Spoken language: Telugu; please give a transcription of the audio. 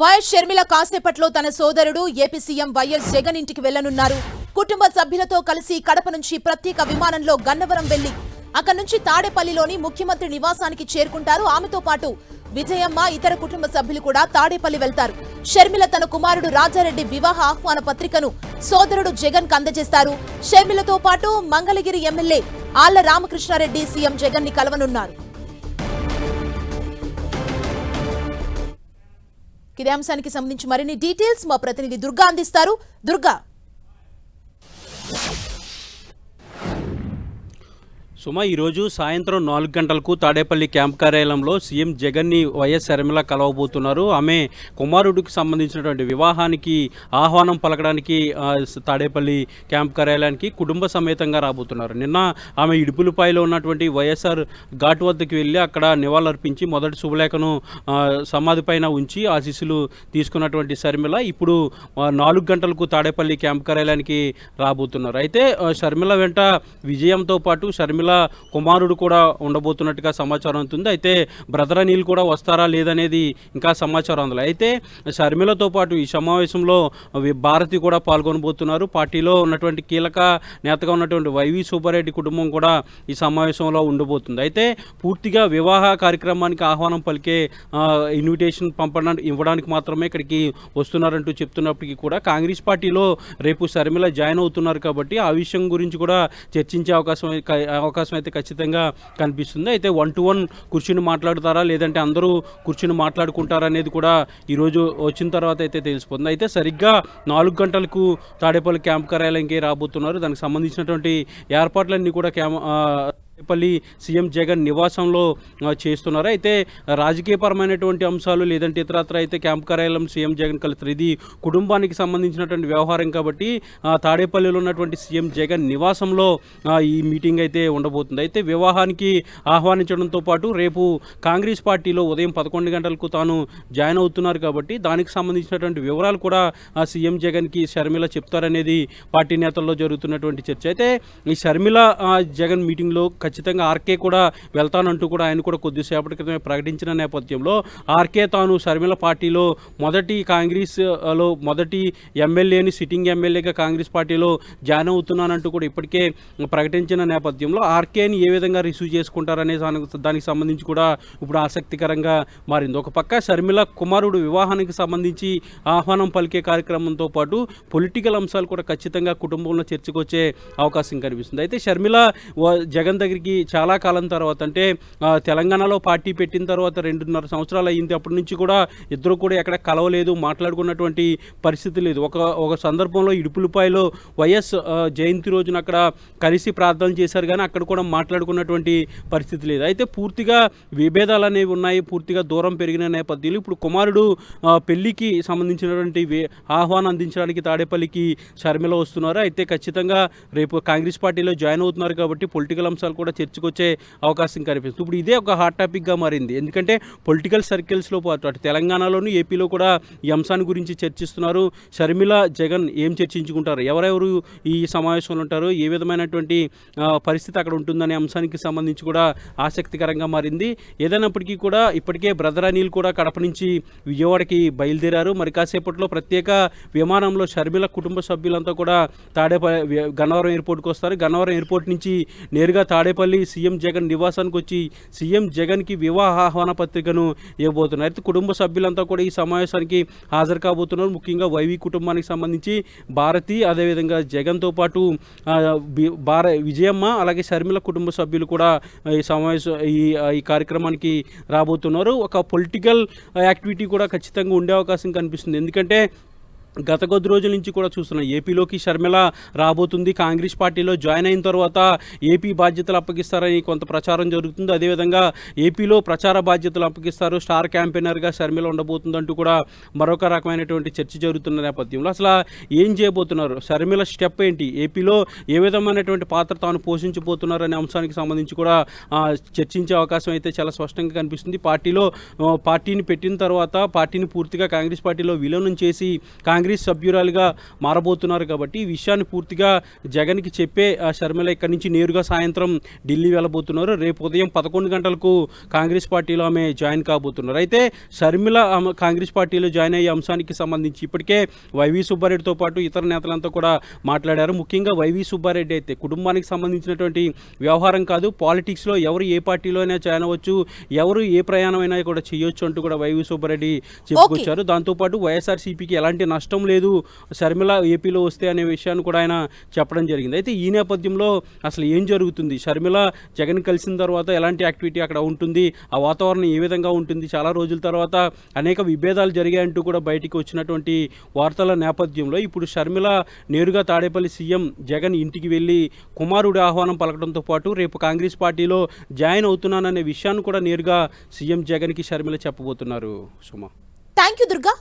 వైఎస్ షర్మిల కాసేపట్లో తన సోదరుడు ఏపీ సీఎం వైఎస్ జగన్ ఇంటికి వెళ్ళనున్నారు కుటుంబ సభ్యులతో కలిసి కడప నుంచి ప్రత్యేక విమానంలో గన్నవరం వెళ్ళి అక్కడి నుంచి తాడేపల్లిలోని ముఖ్యమంత్రి నివాసానికి చేరుకుంటారు. ఆమెతో పాటు విజయమ్మ ఇతర కుటుంబ సభ్యులు కూడా తాడేపల్లి వెళ్తారు. షర్మిల తన కుమారుడు రాజారెడ్డి వివాహ ఆహ్వాన పత్రికను సోదరుడు జగన్కు అందజేస్తారు. షర్మిలతో పాటు మంగళగిరి ఎమ్మెల్యే ఆళ్ళ రామకృష్ణారెడ్డి సీఎం జగన్ని కలవనున్నారు. ఇదే అంశానికి సంబంధించి మరిన్ని డీటెయిల్స్ మా ప్రతినిధి దుర్గా అందిస్తారు. దుర్గా. సుమ ఈరోజు సాయంత్రం నాలుగు గంటలకు తాడేపల్లి క్యాంప్ కార్యాలయంలో సీఎం జగన్ని వైఎస్ శర్మిల కలవబోతున్నారు. ఆమె కుమారుడికి సంబంధించినటువంటి వివాహానికి ఆహ్వానం పలకడానికి తాడేపల్లి క్యాంప్ కార్యాలయానికి కుటుంబ సమేతంగా రాబోతున్నారు. నిన్న ఆమె ఇడుపులపాయలో ఉన్నటువంటి వైఎస్ఆర్ ఘాట్ వద్దకు వెళ్ళి అక్కడ నివాళులర్పించి మొదటి శుభలేఖను సమాధి పైన ఉంచి ఆశీస్సులు తీసుకున్నటువంటి శర్మిల ఇప్పుడు నాలుగు గంటలకు తాడేపల్లి క్యాంప్ కార్యాలయానికి రాబోతున్నారు. అయితే శర్మిల వెంట విజయంతో పాటు శర్మిల కుమారుడు కూడా ఉండబోతున్నట్టుగా సమాచారం అవుతుంది అయితే బ్రదర్ అనిల్ కూడా వస్తారా లేదనేది ఇంకా సమాచారం అందులో. అయితే శర్మిలతో పాటు ఈ సమావేశంలో భారతి కూడా పాల్గొనబోతున్నారు. పార్టీలో ఉన్నటువంటి కీలక నేతగా ఉన్నటువంటి వైవి సుబ్బారెడ్డి కుటుంబం కూడా ఈ సమావేశంలో ఉండబోతుంది. అయితే పూర్తిగా వివాహ కార్యక్రమానికి ఆహ్వానం పలికే ఇన్విటేషన్ పంపడానికి ఇవ్వడానికి మాత్రమే ఇక్కడికి వస్తున్నారంటూ చెప్తున్నప్పటికీ కూడా కాంగ్రెస్ పార్టీలో రేపు శర్మిల జాయిన్ అవుతున్నారు కాబట్టి ఆ విషయం గురించి కూడా చర్చించే అవకాశం అవకాశం అయితే ఖచ్చితంగా కనిపిస్తుంది. అయితే వన్ టు వన్ కూర్చుని మాట్లాడతారా? లేదంటే అందరూ కూర్చుని మాట్లాడుకుంటారా అనేది కూడా ఈరోజు వచ్చిన తర్వాత అయితే తెలిసిపోతుంది. అయితే సరిగ్గా నాలుగు గంటలకు తాడేపల్లి క్యాంప్ కార్యాలయంకి రాబోతున్నారు. దానికి సంబంధించినటువంటి ఏర్పాట్లన్నీ కూడా క్యామ్ పల్లి సీఎం జగన్ నివాసంలో చేస్తున్నారు. అయితే రాజకీయపరమైనటువంటి అంశాలు లేదంటే ఇతరత్ర అయితే క్యాంప్ కార్యాలయం సీఎం జగన్ కలుస్తారు ఇది కుటుంబానికి సంబంధించినటువంటి వ్యవహారం కాబట్టి తాడేపల్లిలో ఉన్నటువంటి సీఎం జగన్ నివాసంలో ఈ మీటింగ్ అయితే ఉండబోతుంది. అయితే వివాహానికి ఆహ్వానించడంతో పాటు రేపు కాంగ్రెస్ పార్టీలో ఉదయం పదకొండు గంటలకు తాను జాయిన్ అవుతున్నారు కాబట్టి దానికి సంబంధించినటువంటి వివరాలు కూడా సీఎం జగన్కి షర్మిల చెప్తారనేది పార్టీ నేతల్లో జరుగుతున్నటువంటి చర్చ. అయితే ఈ షర్మిల జగన్ మీటింగ్లో ఖచ్చితంగా ఆర్కే కూడా వెళ్తానంటూ కూడా ఆయన కూడా కొద్దిసేపటి క్రితమే ప్రకటించిన నేపథ్యంలో ఆర్కే తాను షర్మిల పార్టీలో మొదటి కాంగ్రెస్లో మొదటి ఎమ్మెల్యేని సిట్టింగ్ ఎమ్మెల్యేగా కాంగ్రెస్ పార్టీలో జాయిన్ అవుతున్నానంటూ కూడా ఇప్పటికే ప్రకటించిన నేపథ్యంలో ఆర్కేని ఏ విధంగా రిసీవ్ చేసుకుంటారనే దానికి దానికి సంబంధించి కూడా ఇప్పుడు ఆసక్తికరంగా మారింది. ఒక పక్క షర్మిల కుమారుడు వివాహానికి సంబంధించి ఆహ్వానం పలికే కార్యక్రమంతో పాటు పొలిటికల్ అంశాలు కూడా ఖచ్చితంగా కుటుంబంలో చర్చకు వచ్చే అవకాశం కనిపిస్తుంది. అయితే షర్మిల వ- జగన్ దగ్గరికి చాలా కాలం తర్వాత అంటే తెలంగాణలో పార్టీ పెట్టిన తర్వాత రెండున్నర సంవత్సరాలు అయింది అప్పటి నుంచి కూడా ఇద్దరు కూడా ఎక్కడ కలవలేదు మాట్లాడుకున్నటువంటి పరిస్థితి లేదు. ఒక ఒక సందర్భంలో ఇడుపులపాయలో వైఎస్ జయంతి రోజున అక్కడ కలిసి ప్రార్థన చేశారు కానీ అక్కడ కూడా మాట్లాడుకున్నటువంటి పరిస్థితి లేదు. అయితే పూర్తిగా విభేదాలు అనేవి ఉన్నాయి పూర్తిగా దూరం పెరిగిన నేపథ్యంలో ఇప్పుడు కుమారుడు పెళ్ళికి సంబంధించినటువంటి ఆహ్వానం అందించడానికి తాడేపల్లికి షర్మిల వస్తున్నారు. అయితే ఖచ్చితంగా రేపు కాంగ్రెస్ పార్టీలో జాయిన్ అవుతున్నారు కాబట్టి పొలిటికల్ అంశాలు కూడా కూడా చర్చకొచ్చే అవకాశం కనిపిస్తుంది. ఇప్పుడు ఇదే ఒక హాట్ టాపిక్గా మారింది. ఎందుకంటే పొలిటికల్ సర్కిల్స్లో పాటు అటు తెలంగాణలోను ఏపీలో కూడా ఈ అంశాన్ని గురించి చర్చిస్తున్నారు. షర్మిల జగన్ ఏం చర్చించుకుంటారు? ఎవరెవరు ఈ సమావేశంలో ఉంటారు? ఏ విధమైనటువంటి పరిస్థితి అక్కడ ఉంటుందనే అంశానికి సంబంధించి కూడా ఆసక్తికరంగా మారింది. ఏదైనప్పటికీ కూడా ఇప్పటికే బ్రదర్ అనిల్ కూడా కడప నుంచి విజయవాడకి బయలుదేరారు. మరి కాసేపట్లో ప్రత్యేక విమానంలో షర్మిల కుటుంబ సభ్యులంతా కూడా తాడేపల్లి గన్నవరం ఎయిర్పోర్ట్కి వస్తారు. గన్నవరం ఎయిర్పోర్ట్ నుంచి నేరుగా తాడేపల్లి సీఎం జగన్ నివాసానికి వచ్చి సీఎం జగన్కి వివాహ ఆహ్వాన పత్రికను ఇవ్వబోతున్నారు. అయితే కుటుంబ సభ్యులంతా కూడా ఈ సమావేశానికి హాజరు కాబోతున్నారు. ముఖ్యంగా వైవి కుటుంబానికి సంబంధించి భారతి అదేవిధంగా జగన్తో పాటు భార విజయమ్మ అలాగే షర్మిల కుటుంబ సభ్యులు కూడా ఈ సమావేశం ఈ ఈ కార్యక్రమానికి రాబోతున్నారు. ఒక పొలిటికల్ యాక్టివిటీ కూడా ఖచ్చితంగా ఉండే అవకాశం కనిపిస్తుంది. ఎందుకంటే గత కొద్ది రోజుల నుంచి కూడా చూస్తున్నాం. ఏపీలోకి షర్మిల రాబోతుంది. కాంగ్రెస్ పార్టీలో జాయిన్ అయిన తర్వాత ఏపీ బాధ్యతలు అప్పగిస్తారని కొంత ప్రచారం జరుగుతుంది. అదేవిధంగా ఏపీలో ప్రచార బాధ్యతలు అప్పగిస్తారు. స్టార్ క్యాంపెయినర్గా షర్మిల ఉండబోతుందంటూ కూడా మరొక రకమైనటువంటి చర్చ జరుగుతున్న నేపథ్యంలో అసలు ఏం చేయబోతున్నారు? షర్మిల స్టెప్ ఏంటి? ఏపీలో ఏ విధమైనటువంటి పాత్ర తాను పోషించబోతున్నారు అనే అంశానికి సంబంధించి కూడా చర్చించే అవకాశం అయితే చాలా స్పష్టంగా కనిపిస్తుంది. పార్టీలో పార్టీని పెట్టిన తర్వాత పార్టీని పూర్తిగా కాంగ్రెస్ పార్టీలో విలీనం చేసి కాంగ్రెస్ కాంగ్రెస్ సభ్యురాలుగా మారబోతున్నారు కాబట్టి ఈ విషయాన్ని పూర్తిగా జగన్కి చెప్పే షర్మిల ఇక్కడి నుంచి నేరుగా సాయంత్రం ఢిల్లీ వెళ్ళబోతున్నారు. రేపు ఉదయం పదకొండు గంటలకు కాంగ్రెస్ పార్టీలో ఆమె జాయిన్ కాబోతున్నారు. అయితే షర్మిల కాంగ్రెస్ పార్టీలో జాయిన్ అయ్యే అంశానికి సంబంధించి ఇప్పటికే వైవి సుబ్బారెడ్డితో పాటు ఇతర నేతలంతా కూడా మాట్లాడారు. ముఖ్యంగా వైవి సుబ్బారెడ్డి అయితే కుటుంబానికి సంబంధించినటువంటి వ్యవహారం కాదు పాలిటిక్స్లో ఎవరు ఏ పార్టీలో అయినా జాయిన్ అవ్వచ్చు ఎవరు ఏ ప్రయాణం అయినా కూడా చేయొచ్చు అంటూ కూడా వైవి సుబ్బారెడ్డి చెప్పుకొచ్చారు. దాంతోపాటు వైఎస్ఆర్సీపీకి ఎలాంటి నష్టం లేదు. షర్మిల ఏపీలో వస్తే అనే విషయాన్ని కూడా ఆయన చెప్పడం జరిగింది. అయితే ఈ నేపథ్యంలో అసలు ఏం జరుగుతుంది? షర్మిల జగన్ కలిసిన తర్వాత ఎలాంటి యాక్టివిటీ అక్కడ ఉంటుంది? ఆ వాతావరణం ఏ విధంగా ఉంటుంది? చాలా రోజుల తర్వాత అనేక విభేదాలు జరిగాయంటూ కూడా బయటికి వచ్చినటువంటి వార్తల నేపథ్యంలో ఇప్పుడు షర్మిల నేరుగా తాడేపల్లి సీఎం జగన్ ఇంటికి వెళ్ళి కుమారుడి ఆహ్వానం పలకడంతో పాటు రేపు కాంగ్రెస్ పార్టీలో జాయిన్ అవుతున్నాననే విషయాన్ని కూడా నేరుగా సీఎం జగన్కి షర్మిల చెప్పబోతున్నారు. సుమా. Thank you Durga.